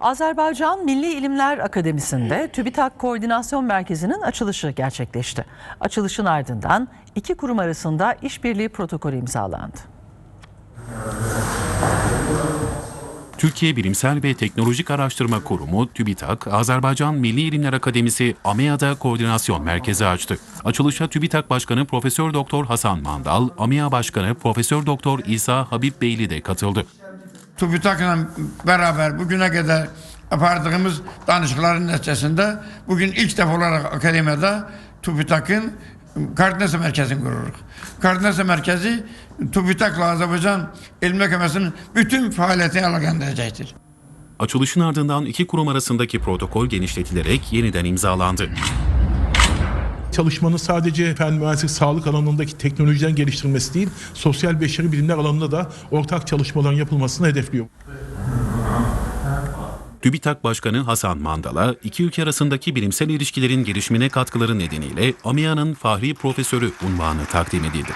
Azerbaycan Milli İlimler Akademisi'nde TÜBİTAK Koordinasyon Merkezi'nin açılışı gerçekleşti. Açılışın ardından iki kurum arasında işbirliği protokolü imzalandı. Türkiye Bilimsel ve Teknolojik Araştırma Kurumu TÜBİTAK, Azerbaycan Milli İlimler Akademisi AMEA'da koordinasyon merkezi açtı. Açılışa TÜBİTAK Başkanı Profesör Doktor Hasan Mandal, AMEA Başkanı Profesör Doktor İsa Habib Beyli de katıldı. TÜBİTAK'la beraber bugüne kadar yapardığımız danışıkların neticesinde bugün ilk defa olarak akademiyada TÜBİTAK'ın koordinasyon merkezini kururuz. Koordinasyon merkezi TÜBİTAK'la Azerbaycan İlim Akademisi'nin bütün faaliyetini alaklendirecektir. Açılışın ardından iki kurum arasındaki protokol genişletilerek yeniden imzalandı. Çalışmanın sadece fen mühendislik sağlık alanındaki teknolojiden geliştirilmesi değil, sosyal beşeri bilimler alanında da ortak çalışmaların yapılmasını hedefliyor. TÜBİTAK Başkanı Hasan Mandal'a iki ülke arasındaki bilimsel ilişkilerin gelişimine katkıları nedeniyle AMEA'nın Fahri Profesörü unvanı takdim edildi.